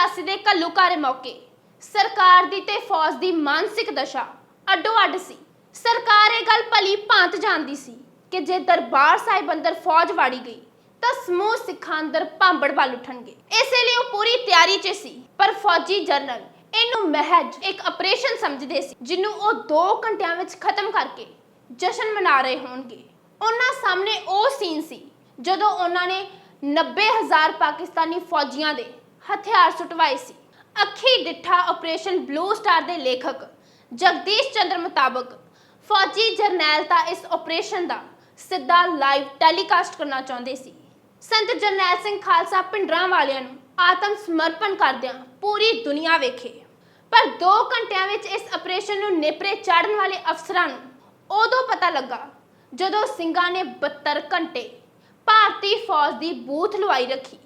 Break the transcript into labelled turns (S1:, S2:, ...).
S1: 1984 ਦੇ ਘੱਲੂਘਾਰੇ ਮੌਕੇ। ਸਰਕਾਰ ਦੀ ਤੇ ਫੌਜ ਦੀ ਮਾਨਸਿਕ ਦਸ਼ਾ ਅੱਡੋ ਅੱਡ ਸੀ। ਸਰਕਾਰ ਇਹ ਗੱਲ ਭਲੀ ਭਾਂਤ ਜਾਣਦੀ ਸੀ ਕਿ ਜੇ ਦਰਬਾਰ ਸਾਹਿਬ ਅੰਦਰ ਫੌਜ ਵਾੜੀ ਗਈ, ਤਾਂ ਸਮੂਹ ਸਿੱਖਾਂ ਅੰਦਰ ਭਾਂਬੜ ਵੱਲ ਉੱਠਣਗੇ। ਇਸੇ ਲਈ ਉਹ ਪੂਰੀ ਤਿਆਰੀ 'ਚ ਸੀ, ਪਰ ਫੌਜੀ ਜਨਰਲ ਇਹਨੂੰ ਮਹਿਜ ਇੱਕ ਆਪਰੇਸ਼ਨ ਸਮਝਦੇ ਸੀ, ਜਿਹਨੂੰ ਉਹ 2 ਘੰਟਿਆਂ ਵਿੱਚ ਖਤਮ ਕਰਕੇ ਜਸ਼ਨ ਮਨਾ ਰਹੇ ਹੋਣਗੇ। ਉਹਨਾਂ ਸਾਹਮਣੇ ਉਹ ਸੀਨ ਸੀ ਜਦੋਂ ਉਹਨਾਂ ਨੇ 90000 ਪਾਕਿਸਤਾਨੀ ਫੌਜੀਆਂ ਦੇ ਹਥਿਆਰ ਸੁਟਵਾਏ ਸੀ। ਅੱਖੀ ਡਿੱਠਾ ਆਪਰੇਸ਼ਨ ਬਲੂ ਸਟਾਰ ਦੇ ਲੇਖਕ ਜਗਦੀਸ਼ ਚੰਦਰ ਮੁਤਾਬਕ ਫੌਜੀ ਜਰਨੈਲ ਤਾਂ ਇਸ ਆਪਰੇਸ਼ਨ ਦਾ ਸਿੱਧਾ ਲਾਈਵ ਟੈਲੀਕਾਸਟ ਕਰਨਾ ਚਾਹੁੰਦੇ ਸੀ। ਸੰਤ ਜਰਨੈਲ ਸਿੰਘ ਖਾਲਸਾ ਪਿੰਡਰਾਂ ਵਾਲਿਆਂ ਨੂੰ ਆਤਮ ਸਮਰਪਣ ਕਰਦਿਆਂ ਪੂਰੀ ਦੁਨੀਆ ਵੇਖੇ। ਪਰ 2 ਘੰਟਿਆਂ ਵਿੱਚ ਇਸ ਆਪਰੇਸ਼ਨ ਨੂੰ ਨੇਪਰੇ ਚਾੜਨ ਵਾਲੇ ਅਫਸਰਾਂ ਨੂੰ ਉਦੋਂ ਪਤਾ ਲੱਗਾ ਜਦੋਂ ਸਿੰਘਾਂ ਨੇ 72 ਘੰਟੇ ਭਾਰਤੀ ਫੌਜ ਦੀ ਬੂਥ ਲਵਾਈ ਰੱਖੀ।